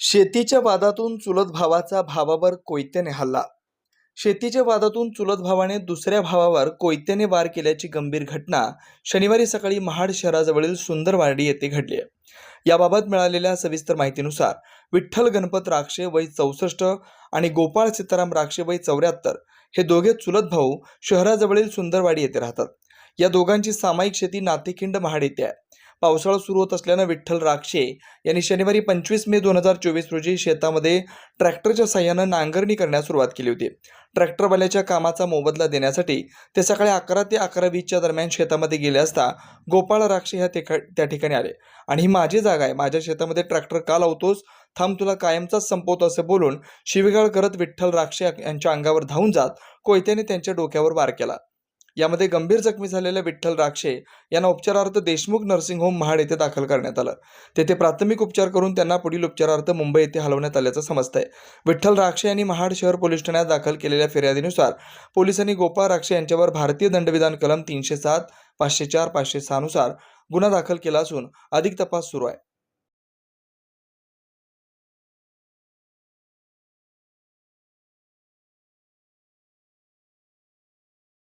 शेतीच्या वादातून चुलत भावाचा भावावर कोयत्याने हल्ला. शेतीच्या वादातून चुलत भावाने दुसऱ्या भावावर कोयत्याने वार केल्याची गंभीर घटना शनिवारी सकाळी महाड शहराजवळील सुंदरवाडी येथे घडली आहे. याबाबत मिळालेल्या सविस्तर माहितीनुसार विठ्ठल गणपत राक्षे वय चौसष्ट आणि गोपाळ सीताराम राक्षे वय चौऱ्याहत्तर हे दोघे चुलत भाऊ शहराजवळील सुंदरवाडी येथे राहतात. या दोघांची सामायिक शेती नातेखिंड महाड येथे आहे. पावसाळा सुरू होत असल्यानं विठ्ठल राक्षे यांनी शनिवारी पंचवीस मे दोन हजार चोवीस रोजी शेतामध्ये ट्रॅक्टरच्या साह्यानं नांगरणी करण्यास सुरुवात केली होती. ट्रॅक्टरवाल्याच्या कामाचा मोबदला देण्यासाठी ते सकाळी अकरा ते अकरा वीसच्या दरम्यान शेतामध्ये गेले असता गोपाळ राक्षे ह्या त्या ठिकाणी आले. आणि ही माझी जागा आहे. माझ्या शेतामध्ये ट्रॅक्टर का लावतोस? थांब तुला कायमचाच संपवतो असं बोलून शिवीगाळ करत विठ्ठल राक्षे यांच्या अंगावर धावून जात कोयत्याने त्यांच्या डोक्यावर वार केला. यामध्ये गंभीर जखमी झालेल्या विठ्ठल राक्षे यांना उपचारार्थ देशमुख नर्सिंग होम महाड येथे दाखल करण्यात आलं. तेथे प्राथमिक उपचार करून त्यांना पुढील उपचारार्थ मुंबई येथे हलवण्यात आल्याचं समजतंय. विठ्ठल राक्षे यांनी महाड शहर पोलीस ठाण्यात दाखल केलेल्या फिर्यादीनुसार पोलिसांनी गोपाळ राक्षे यांच्यावर भारतीय दंडविधान कलम तीनशे सात पाचशे चार पाचशे सहानुसार गुन्हा दाखल केला असून अधिक तपास सुरू आहे.